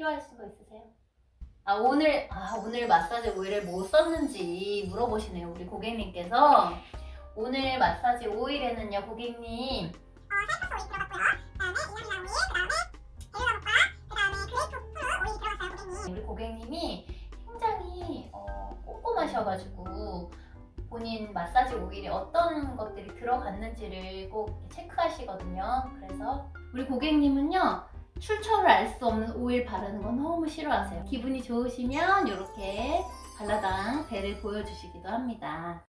뭐 필요하신 거 있으세요? 아 오늘 아 오늘 마사지 오일을 뭐 썼는지 물어보시네요 우리 고객님께서 오늘 마사지 오일에는요 고객님 우리 고객님이 굉장히 어, 꼼꼼하셔가지고 본인 마사지 오일에 어떤 것들이 들어갔는지를 꼭 체크하시거든요. 그래서 우리 고객님은요 출처를 알 수 없는 오일 바르는 거 너무 싫어하세요. 기분이 좋으시면 이렇게 발라당 배를 보여주시기도 합니다.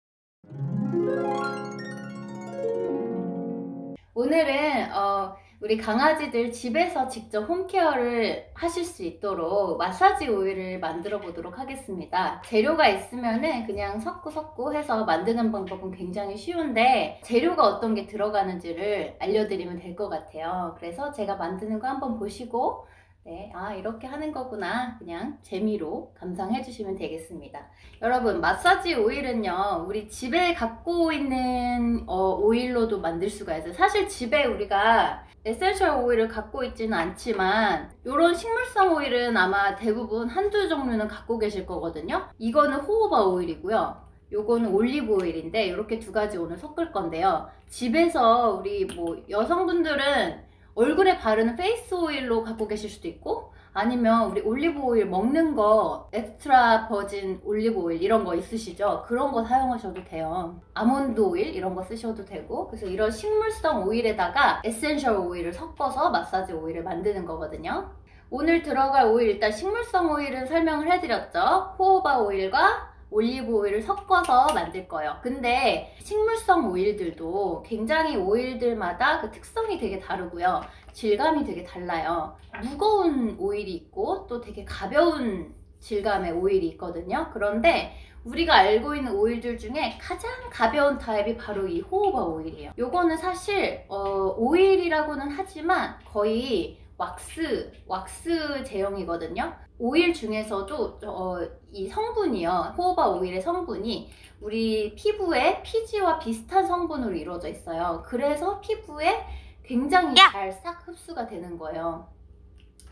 오늘은 어, 우리 강아지들 집에서 직접 홈케어를 하실 수 있도록 마사지 오일을 만들어 보도록 하겠습니다. 재료가 있으면은 그냥 섞고 섞고 해서 만드는 방법은 굉장히 쉬운데 재료가 어떤 게 들어가는지를 알려드리면 될 것 같아요. 그래서 제가 만드는 거 한번 보시고 네, 아, 이렇게 하는 거구나. 그냥 재미로 감상해 주시면 되겠습니다. 여러분, 마사지 오일은요, 우리 집에 갖고 있는 어, 오일로도 만들 수가 있어요. 사실 집에 우리가 에센셜 오일을 갖고 있지는 않지만, 이런 식물성 오일은 아마 대부분 한두 종류는 갖고 계실 거거든요. 이거는 호호바 오일이고요. 요거는 올리브 오일인데, 이렇게 두 가지 오늘 섞을 건데요. 집에서 우리 뭐 여성분들은 얼굴에 바르는 페이스 오일로 갖고 계실 수도 있고 아니면 우리 올리브 오일 먹는 거 엑스트라 버진 올리브 오일 이런 거 있으시죠? 그런 거 사용하셔도 돼요. 아몬드 오일 이런 거 쓰셔도 되고 그래서 이런 식물성 오일에다가 에센셜 오일을 섞어서 마사지 오일을 만드는 거거든요. 오늘 들어갈 오일 일단 식물성 오일은 설명을 해드렸죠. 호호바 오일과 올리브 오일을 섞어서 만들 거예요. 근데 식물성 오일들도 굉장히 오일들마다 그 특성이 되게 다르고요. 질감이 되게 달라요. 무거운 오일이 있고 또 되게 가벼운 질감의 오일이 있거든요. 그런데 우리가 알고 있는 오일들 중에 가장 가벼운 타입이 바로 이 호호바 오일이에요. 요거는 사실 어, 오일이라고는 하지만 거의 왁스, 왁스 제형이거든요. 오일 중에서도 어, 이 성분이요. 호호바 오일의 성분이 우리 피부에 피지와 비슷한 성분으로 이루어져 있어요. 그래서 피부에 굉장히 잘 싹 흡수가 되는 거예요.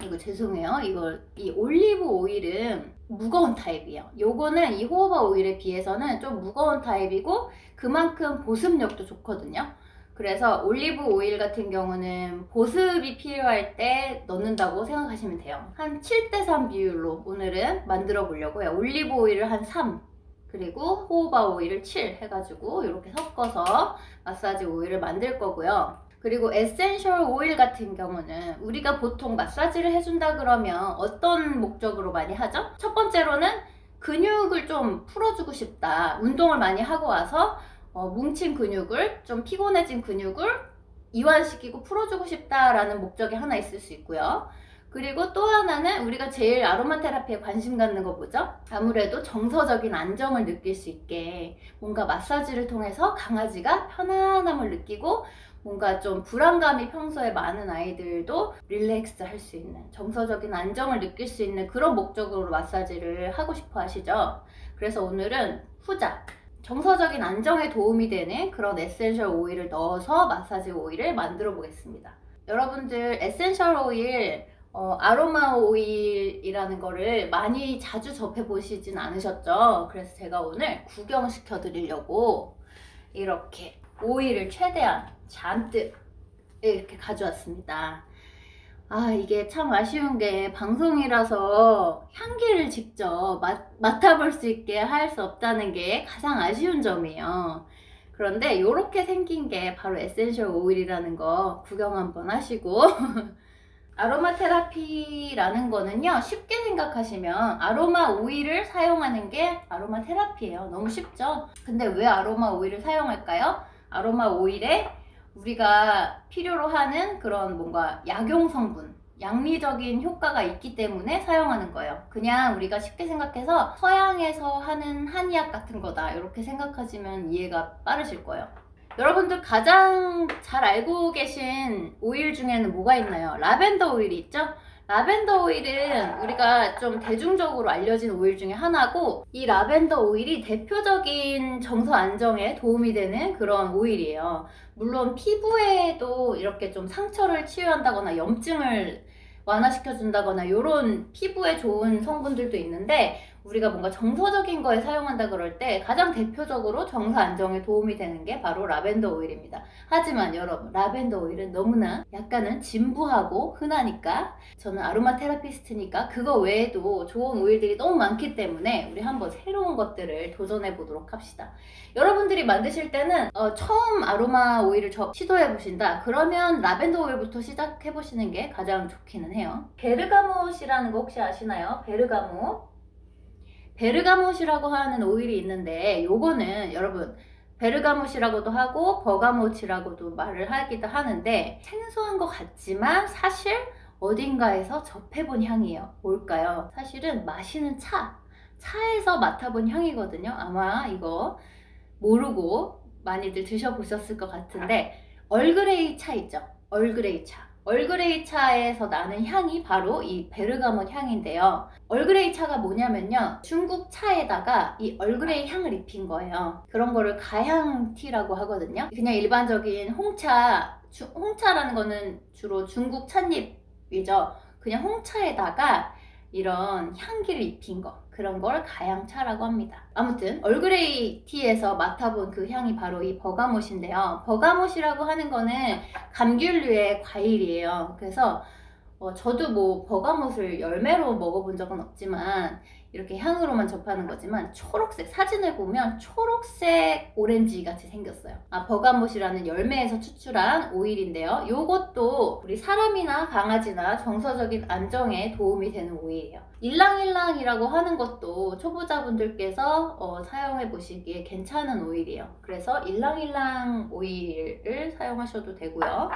이거 죄송해요. 이걸 이 올리브 오일은 무거운 타입이에요. 요거는 이 호호바 오일에 비해서는 좀 무거운 타입이고 그만큼 보습력도 좋거든요. 그래서 올리브 오일 같은 경우는 보습이 필요할 때 넣는다고 생각하시면 돼요. 한 7대3 비율로 오늘은 만들어 보려고요. 올리브 오일을 한 3, 그리고 호호바 오일을 7 해가지고 이렇게 섞어서 마사지 오일을 만들 거고요. 그리고 에센셜 오일 같은 경우는 우리가 보통 마사지를 해준다 그러면 어떤 목적으로 많이 하죠? 첫 번째로는 근육을 좀 풀어주고 싶다. 운동을 많이 하고 와서 어, 뭉친 근육을 좀 피곤해진 근육을 이완시키고 풀어주고 싶다라는 목적이 하나 있을 수 있고요. 그리고 또 하나는 우리가 제일 아로마 테라피에 관심 갖는 거 뭐죠? 아무래도 정서적인 안정을 느낄 수 있게 뭔가 마사지를 통해서 강아지가 편안함을 느끼고 뭔가 좀 불안감이 평소에 많은 아이들도 릴렉스 할 수 있는 정서적인 안정을 느낄 수 있는 그런 목적으로 마사지를 하고 싶어 하시죠. 그래서 오늘은 후자 정서적인 안정에 도움이 되는 그런 에센셜 오일을 넣어서 마사지 오일을 만들어 보겠습니다. 여러분들 에센셜 오일 어, 아로마 오일이라는 거를 많이 자주 접해 보시진 않으셨죠? 그래서 제가 오늘 구경시켜 드리려고 이렇게 오일을 최대한 잔뜩 이렇게 가져왔습니다. 아, 이게 참 아쉬운 게 방송이라서 향기를 직접 맡, 맡아볼 수 있게 할 수 없다는 게 가장 아쉬운 점이에요. 그런데 이렇게 생긴 게 바로 에센셜 오일이라는 거 구경 한번 하시고. 아로마 테라피라는 거는요 쉽게 생각하시면 아로마 오일을 사용하는 게 아로마 테라피예요. 너무 쉽죠? 근데 왜 아로마 오일을 사용할까요? 아로마 오일에 우리가 필요로 하는 그런 뭔가 약용 성분 양리적인 효과가 있기 때문에 사용하는 거예요. 그냥 우리가 쉽게 생각해서 서양에서 하는 한의학 같은 거다. 이렇게 생각하시면 이해가 빠르실 거예요. 여러분들 가장 잘 알고 계신 오일 중에는 뭐가 있나요? 라벤더 오일이 있죠? 라벤더 오일은 우리가 좀 대중적으로 알려진 오일 중에 하나고 이 라벤더 오일이 대표적인 정서 안정에 도움이 되는 그런 오일이에요. 물론 피부에도 이렇게 좀 상처를 치유한다거나 염증을 완화시켜준다거나 이런 피부에 좋은 성분들도 있는데 우리가 뭔가 정서적인 거에 사용한다 그럴 때 가장 대표적으로 정서 안정에 도움이 되는 게 바로 라벤더 오일입니다. 하지만 여러분 라벤더 오일은 너무나 약간은 진부하고 흔하니까 저는 아로마 테라피스트니까 그거 외에도 좋은 오일들이 너무 많기 때문에 우리 한번 새로운 것들을 도전해 보도록 합시다. 여러분들이 만드실 때는 어, 처음 아로마 오일을 저- 시도해 보신다 그러면 라벤더 오일부터 시작해 보시는 게 가장 좋기는 해요. 베르가못이라는 거 혹시 아시나요? 베르가못. 베르가못이라고 하는 오일이 있는데 요거는 여러분 베르가못이라고도 하고 버가못이라고도 말을 하기도 하는데 생소한 것 같지만 사실 어딘가에서 접해본 향이에요. 뭘까요? 사실은 마시는 차, 차에서 맡아본 향이거든요. 아마 이거 모르고 많이들 드셔보셨을 것 같은데 얼그레이 차 있죠? 얼그레이 차. 얼그레이 차에서 나는 향이 바로 이 베르가못 향인데요. 얼그레이 차가 뭐냐면요. 중국 차에다가 이 얼그레이 향을 입힌 거예요. 그런 거를 가향티라고 하거든요. 그냥 일반적인 홍차, 주- 홍차라는 거는 주로 중국 찻잎이죠. 그냥 홍차에다가 이런 향기를 입힌 거. 그런 걸 가양차라고 합니다. 아무튼 얼그레이 티에서 맡아본 그 향이 바로 이 버가못인데요. 버가못이라고 하는 거는 감귤류의 과일이에요. 그래서 어, 저도 뭐 버가못을 열매로 먹어본 적은 없지만 이렇게 향으로만 접하는 거지만 초록색 사진을 보면 초록색 오렌지 같이 생겼어요. 아 버가못이라는 열매에서 추출한 오일인데요. 요것도 우리 사람이나 강아지나 정서적인 안정에 도움이 되는 오일이에요. 일랑일랑이라고 하는 것도 초보자분들께서 어, 사용해 보시기에 괜찮은 오일이에요. 그래서 일랑일랑 오일을 사용하셔도 되고요.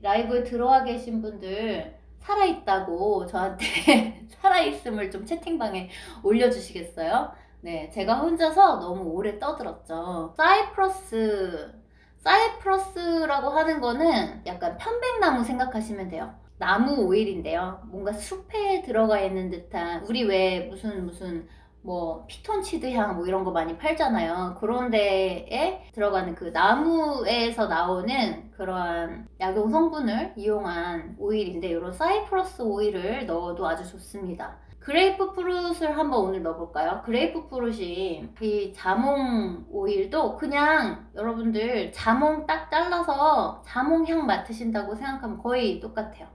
라이브에 들어와 계신 분들 살아있다고 저한테 살아있음을 좀 채팅방에 올려주시겠어요? 네, 제가 혼자서 너무 오래 떠들었죠. 사이프러스, 사이프러스라고 하는 거는 약간 편백나무 생각하시면 돼요. 나무 오일인데요. 뭔가 숲에 들어가 있는 듯한, 우리 왜 무슨 무슨 뭐 피톤치드 향 뭐 이런 거 많이 팔잖아요. 그런 데에 들어가는 그 나무에서 나오는 그러한 약용 성분을 이용한 오일인데 이런 사이프러스 오일을 넣어도 아주 좋습니다. 그레이프 프루트를 한번 오늘 넣어볼까요? 그레이프 프루트이 이 자몽 오일도 그냥 여러분들 자몽 딱 잘라서 자몽 향 맡으신다고 생각하면 거의 똑같아요.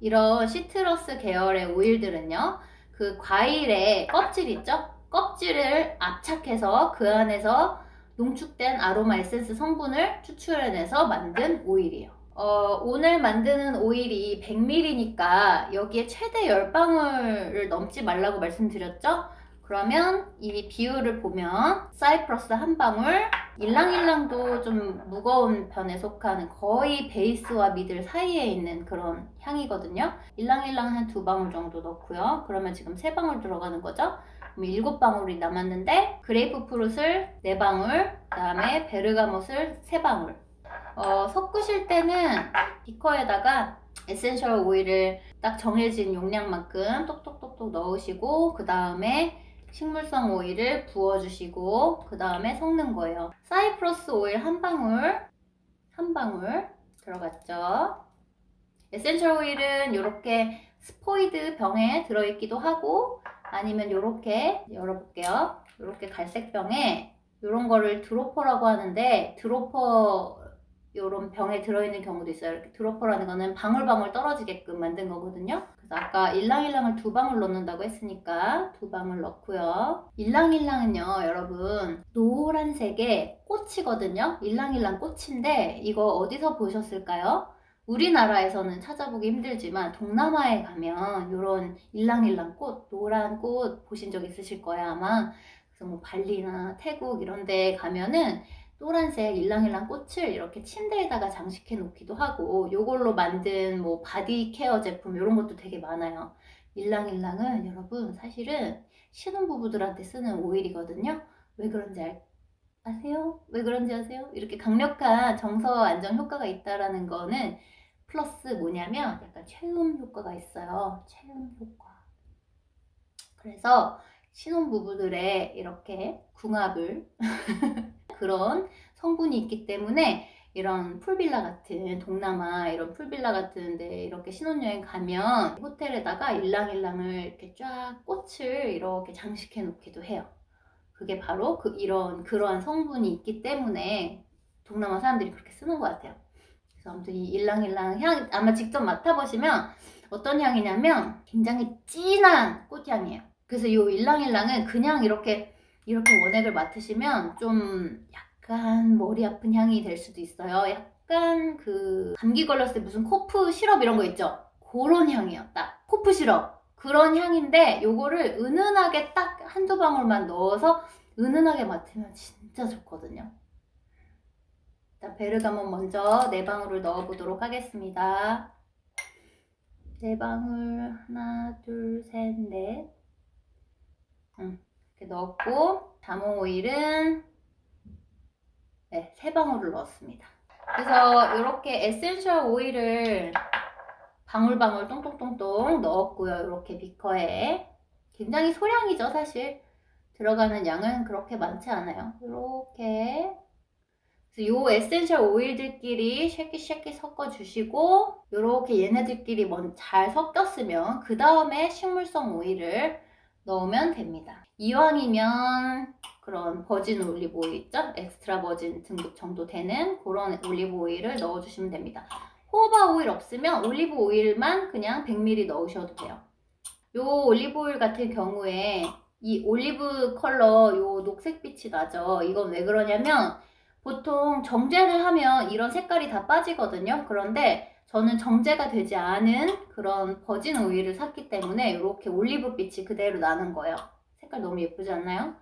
이런 시트러스 계열의 오일들은요, 그 과일의 껍질 있죠? 껍질을 압착해서 그 안에서 농축된 아로마 에센스 성분을 추출해내서 만든 오일이에요. 어, 오늘 만드는 오일이 100ml니까 여기에 최대 10방울을 넘지 말라고 말씀드렸죠? 그러면 이 비율을 보면 사이프러스 한 방울, 일랑일랑도 좀 무거운 편에 속하는 거의 베이스와 미들 사이에 있는 그런 향이거든요. 일랑일랑 한 두 방울 정도 넣고요. 그러면 지금 세 방울 들어가는 거죠. 그럼 일곱 방울이 남았는데 그레이프 프루트를 네 방울, 그다음에 베르가못을 세 방울. 어, 섞으실 때는 비커에다가 에센셜 오일을 딱 정해진 용량만큼 똑똑똑똑 넣으시고 그 다음에 식물성 오일을 부어주시고 그 다음에 섞는 거예요. 사이프러스 오일 한 방울, 한 방울 들어갔죠. 에센셜 오일은 이렇게 스포이드 병에 들어있기도 하고 아니면 이렇게 열어볼게요. 이렇게 갈색 병에 이런 거를 드로퍼라고 하는데 드로퍼 이런 병에 들어있는 경우도 있어요. 이렇게 드로퍼라는 거는 방울방울 떨어지게끔 만든 거거든요. 그래서 아까 일랑일랑을 두 방울 넣는다고 했으니까 두 방울 넣고요. 일랑일랑은요, 여러분 노란색의 꽃이거든요. 일랑일랑 꽃인데 이거 어디서 보셨을까요? 우리나라에서는 찾아보기 힘들지만 동남아에 가면 이런 일랑일랑 꽃, 노란 꽃 보신 적 있으실 거예요 아마. 그래서 뭐 발리나 태국 이런 데 가면은 노란색 일랑일랑 꽃을 이렇게 침대에다가 장식해 놓기도 하고 요걸로 만든 뭐 바디 케어 제품 이런 것도 되게 많아요. 일랑일랑은 여러분 사실은 신혼부부들한테 쓰는 오일이거든요. 왜 그런지 알, 아세요? 왜 그런지 아세요? 이렇게 강력한 정서 안정 효과가 있다라는 거는 플러스 뭐냐면 약간 체험 효과가 있어요. 체험 효과. 그래서 신혼부부들의 이렇게 궁합을 그런 성분이 있기 때문에 이런 풀빌라 같은 동남아 이런 풀빌라 같은데 이렇게 신혼여행 가면 호텔에다가 일랑일랑을 이렇게 쫙 꽃을 이렇게 장식해 놓기도 해요. 그게 바로 그 이런 그러한 성분이 있기 때문에 동남아 사람들이 그렇게 쓰는 것 같아요. 아무튼 이 일랑일랑 향 아마 직접 맡아보시면 어떤 향이냐면 굉장히 진한 꽃향이에요. 그래서 이 일랑일랑은 그냥 이렇게 이렇게 원액을 맡으시면 좀 약간 머리 아픈 향이 될 수도 있어요. 약간 그 감기 걸렸을 때 무슨 코프 시럽 이런 거 있죠? 그런. 딱 코프 시럽 그런 향인데 요거를 은은하게 딱 한두 방울만 넣어서 은은하게 맡으면 진짜 좋거든요. 일단 베르가몬 먼저 네 방울을 넣어 보도록 하겠습니다. 네 방울 하나 둘셋넷 음, 이렇게 넣었고 자몽 오일은 네, 세 방울을 넣었습니다. 그래서 이렇게 에센셜 오일을 방울방울 똥똥똥똥 넣었고요. 이렇게 비커에 굉장히 소량이죠, 사실. 들어가는 양은 그렇게 많지 않아요. 이렇게 요 에센셜 오일들끼리 쉐끼쉐끼 섞어주시고 이렇게 얘네들끼리 먼- 잘 섞였으면 그 다음에 식물성 오일을 넣으면 됩니다. 이왕이면 그런 버진 올리브 오일 있죠? 엑스트라 버진 등급 정도 되는 그런 올리브 오일을 넣어주시면 됩니다. 호바 오일 없으면 올리브 오일만 그냥 100ml 넣으셔도 돼요. 요 올리브 오일 같은 경우에 이 올리브 컬러 요 녹색빛이 나죠. 이건 왜 그러냐면 보통 정제를 하면 이런 색깔이 다 빠지거든요. 그런데 저는 정제가 되지 않은 그런 버진 오일을 샀기 때문에 이렇게 올리브 빛이 그대로 나는 거예요. 색깔 너무 예쁘지 않나요?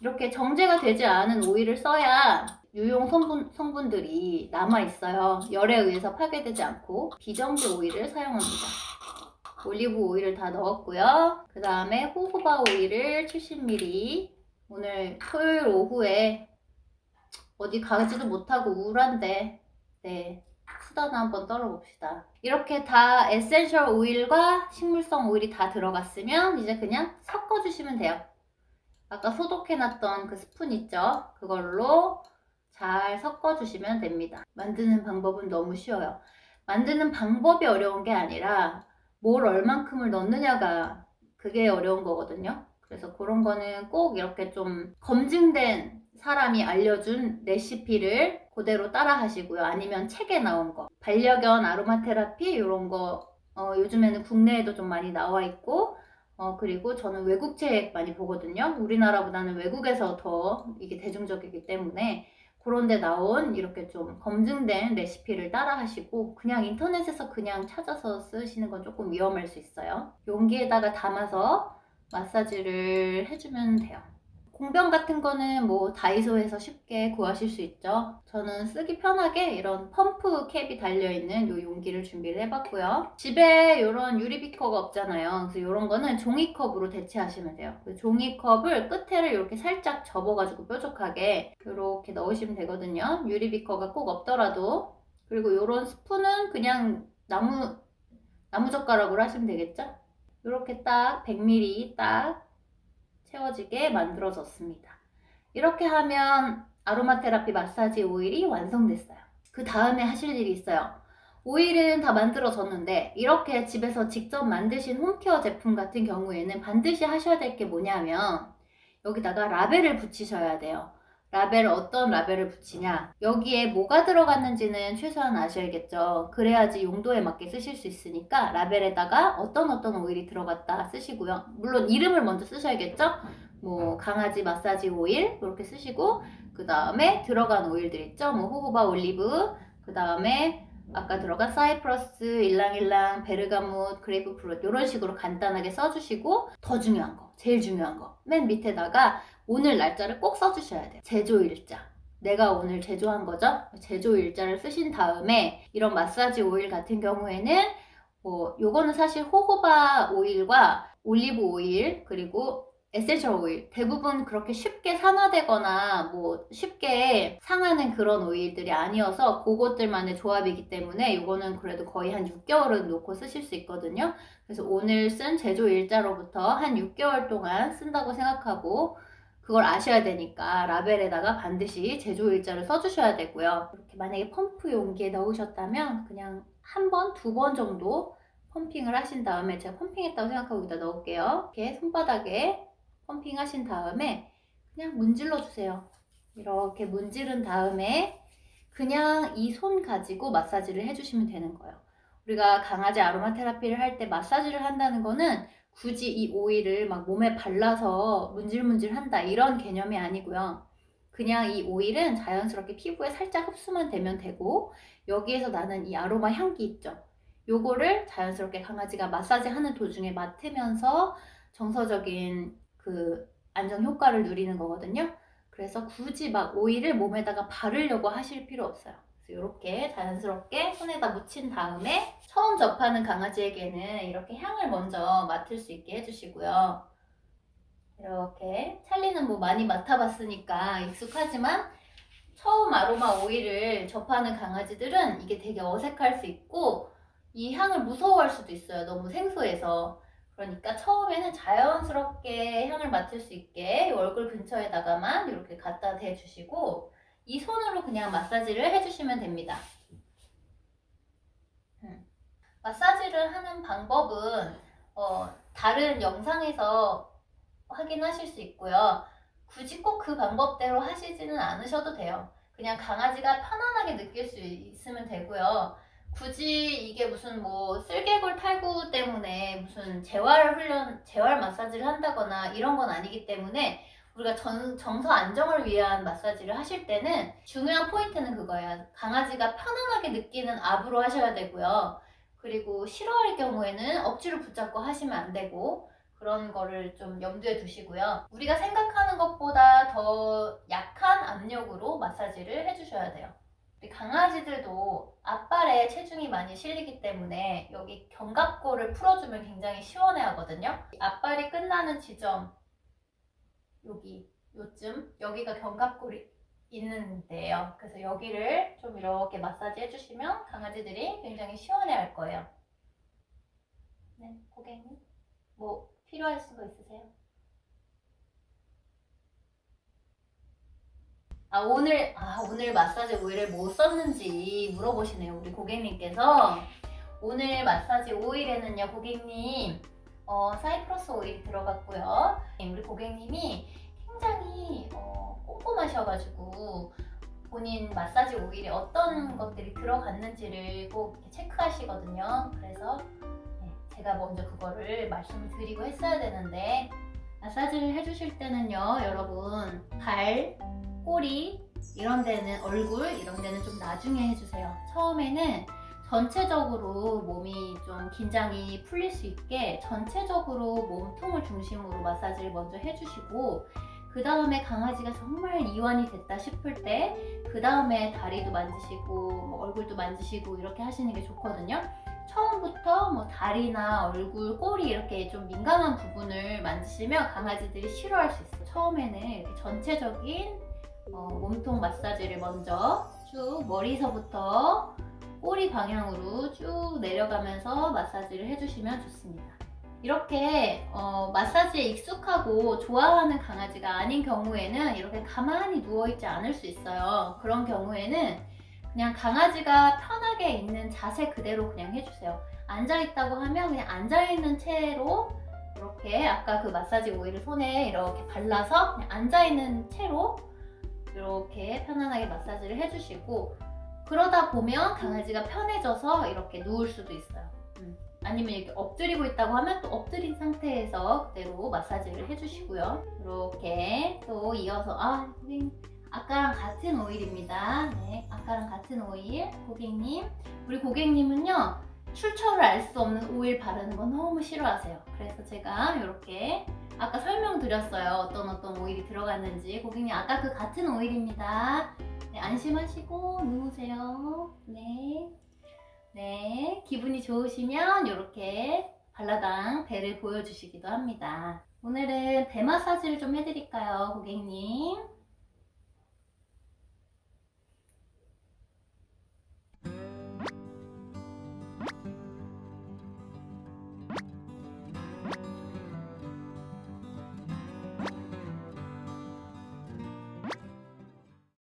이렇게 정제가 되지 않은 오일을 써야 유용 성분, 성분들이 남아있어요. 열에 의해서 파괴되지 않고 비정제 오일을 사용합니다. 올리브 오일을 다 넣었고요. 그 다음에 호호바 오일을 70ml 오늘 토요일 오후에 어디 가지도 못하고 우울한데 네 수다나 한번 떨어봅시다. 이렇게 다 에센셜 오일과 식물성 오일이 다 들어갔으면 이제 그냥 섞어주시면 돼요. 아까 소독해놨던 그 스푼 있죠? 그걸로 잘 섞어주시면 됩니다. 만드는 방법은 너무 쉬워요. 만드는 방법이 어려운 게 아니라 뭘 얼만큼을 넣느냐가 그게 어려운 거거든요. 그래서 그런 거는 꼭 이렇게 좀 검증된 사람이 알려준 레시피를 그대로 따라 하시고요. 아니면 책에 나온 거. 반려견 아로마 테라피 이런 거 어, 요즘에는 국내에도 좀 많이 나와 있고 어, 그리고 저는 외국 책 많이 보거든요. 우리나라보다는 외국에서 더 이게 대중적이기 때문에 그런데 나온 이렇게 좀 검증된 레시피를 따라 하시고 그냥 인터넷에서 그냥 찾아서 쓰시는 건 조금 위험할 수 있어요. 용기에다가 담아서 마사지를 해주면 돼요. 공병 같은 거는 뭐 다이소에서 쉽게 구하실 수 있죠. 저는 쓰기 편하게 이런 펌프 캡이 달려있는 요 용기를 준비를 해봤고요. 집에 이런 유리비커가 없잖아요. 그래서 이런 거는 종이컵으로 대체하시면 돼요. 그 종이컵을 끝에를 이렇게 살짝 접어가지고 뾰족하게 이렇게 넣으시면 되거든요. 유리비커가 꼭 없더라도. 그리고 이런 스푼은 그냥 나무, 나무젓가락으로 하시면 되겠죠? 이렇게 딱 100ml 딱 채워지게 만들어졌습니다. 이렇게 하면 아로마 테라피 마사지 오일이 완성됐어요. 그 다음에 하실 일이 있어요. 오일은 다 만들어졌는데 이렇게 집에서 직접 만드신 홈케어 제품 같은 경우에는 반드시 하셔야 될 게 뭐냐면 여기다가 라벨을 붙이셔야 돼요. 라벨 어떤 라벨을 붙이냐? 여기에 뭐가 들어갔는지는 최소한 아셔야겠죠. 그래야지 용도에 맞게 쓰실 수 있으니까 라벨에다가 어떤 어떤 오일이 들어갔다 쓰시고요. 물론 이름을 먼저 쓰셔야겠죠? 뭐 강아지 마사지 오일 이렇게 쓰시고 그 다음에 들어간 오일들 있죠? 뭐 호호바 올리브 그 다음에 아까 들어간 사이프러스 일랑일랑 베르가못 그레이프 프루트 이런 식으로 간단하게 써주시고 더 중요한 거 제일 중요한 거 맨 밑에다가 오늘 날짜를 꼭 써주셔야 돼요. 제조일자. 내가 오늘 제조한 거죠? 제조일자를 쓰신 다음에 이런 마사지 오일 같은 경우에는 뭐 요거는 사실 호호바 오일과 올리브 오일 그리고 에센셜 오일 대부분 그렇게 쉽게 산화되거나 뭐 쉽게 상하는 그런 오일들이 아니어서 그것들만의 조합이기 때문에 이거는 그래도 거의 한 6개월은 놓고 쓰실 수 있거든요. 그래서 오늘 쓴 제조 일자로부터 한 6개월 동안 쓴다고 생각하고 그걸 아셔야 되니까 라벨에다가 반드시 제조 일자를 써주셔야 되고요. 이렇게 만약에 펌프 용기에 넣으셨다면 그냥 한 번, 두 번 정도 펌핑을 하신 다음에 제가 펌핑했다고 생각하고 여기다 넣을게요. 이렇게 손바닥에 펌핑 하신 다음에 그냥 문질러 주세요. 이렇게 문지른 다음에 그냥 이 손 가지고 마사지를 해주시면 되는 거예요. 우리가 강아지 아로마 테라피를 할 때 마사지를 한다는 거는 굳이 이 오일을 막 몸에 발라서 문질문질 한다 이런 개념이 아니고요. 그냥 이 오일은 자연스럽게 피부에 살짝 흡수만 되면 되고 여기에서 나는 이 아로마 향기 있죠. 요거를 자연스럽게 강아지가 마사지 하는 도중에 맡으면서 정서적인 그 안정 효과를 누리는 거거든요. 그래서 굳이 막 오일을 몸에다가 바르려고 하실 필요 없어요. 이렇게 자연스럽게 손에다 묻힌 다음에 처음 접하는 강아지에게는 이렇게 향을 먼저 맡을 수 있게 해주시고요. 이렇게 찰리는 뭐 많이 맡아봤으니까 익숙하지만 처음 아로마 오일을 접하는 강아지들은 이게 되게 어색할 수 있고 이 향을 무서워할 수도 있어요. 너무 생소해서. 그러니까 처음에는 자연스럽게 향을 맡을 수 있게 이 얼굴 근처에다가만 이렇게 갖다 대주시고 이 손으로 그냥 마사지를 해주시면 됩니다. 음. 마사지를 하는 방법은 어, 다른 영상에서 확인하실 수 있고요. 굳이 꼭 그 방법대로 하시지는 않으셔도 돼요. 그냥 강아지가 편안하게 느낄 수 있으면 되고요. 굳이 이게 무슨 뭐 쓸개골 탈구 때문에 무슨 재활 훈련, 재활 마사지를 한다거나 이런 건 아니기 때문에 우리가 전, 정서 안정을 위한 마사지를 하실 때는 중요한 포인트는 그거예요. 강아지가 편안하게 느끼는 압으로 하셔야 되고요. 그리고 싫어할 경우에는 억지로 붙잡고 하시면 안 되고 그런 거를 좀 염두에 두시고요. 우리가 생각하는 것보다 더 약한 압력으로 마사지를 해주셔야 돼요. 우리 강아지들도 앞발에 체중이 많이 실리기 때문에 여기 견갑골을 풀어주면 굉장히 시원해 하거든요. 앞발이 끝나는 지점, 여기, 요쯤, 여기가 견갑골이 있는데요. 그래서 여기를 좀 이렇게 마사지 해주시면 강아지들이 굉장히 시원해 할 거예요. 네, 고객님. 뭐, 필요하신 거 있으세요? 아, 오늘, 아, 오늘 마사지 오일을 뭐 썼는지 물어보시네요. 우리 고객님께서. 오늘 마사지 오일에는요, 고객님, 어, 사이프러스 오일이 들어갔고요. 우리 고객님이 굉장히 어, 꼼꼼하셔가지고 본인 마사지 오일에 어떤 것들이 들어갔는지를 꼭 체크하시거든요. 그래서 네, 제가 먼저 그거를 말씀을 드리고 했어야 되는데 마사지를 해주실 때는요, 여러분 발, 꼬리 이런 데는 얼굴 이런 데는 좀 나중에 해주세요. 처음에는 전체적으로 몸이 좀 긴장이 풀릴 수 있게 전체적으로 몸통을 중심으로 마사지를 먼저 해주시고 그 다음에 강아지가 정말 이완이 됐다 싶을 때 그 다음에 다리도 만지시고 뭐 얼굴도 만지시고 이렇게 하시는 게 좋거든요. 처음부터 뭐 다리나 얼굴, 꼬리 이렇게 좀 민감한 부분을 만지시면 강아지들이 싫어할 수 있어요. 처음에는 전체적인 어, 몸통 마사지를 먼저 쭉 머리서부터 꼬리 방향으로 쭉 내려가면서 마사지를 해주시면 좋습니다. 이렇게 어, 마사지에 익숙하고 좋아하는 강아지가 아닌 경우에는 이렇게 가만히 누워있지 않을 수 있어요. 그런 경우에는 그냥 강아지가 편하게 있는 자세 그대로 그냥 해주세요. 앉아있다고 하면 그냥 앉아있는 채로 이렇게 아까 그 마사지 오일을 손에 이렇게 발라서 앉아있는 채로 이렇게 편안하게 마사지를 해주시고 그러다 보면 강아지가 편해져서 이렇게 누울 수도 있어요. 음. 아니면 이렇게 엎드리고 있다고 하면 또 엎드린 상태에서 그대로 마사지를 해주시고요. 이렇게 또 이어서 아 아까랑 같은 오일입니다. 네, 아까랑 같은 오일 고객님 우리 고객님은요 출처를 알 수 없는 오일 바르는 거 너무 싫어하세요. 그래서 제가 이렇게 아까 설명드렸어요. 어떤 어떤 오일이 들어갔는지 고객님 아까 그 같은 오일입니다. 네, 안심하시고 누우세요. 네. 네. 기분이 좋으시면 이렇게 발라당 배를 보여주시기도 합니다. 오늘은 배 마사지를 좀 해드릴까요, 고객님?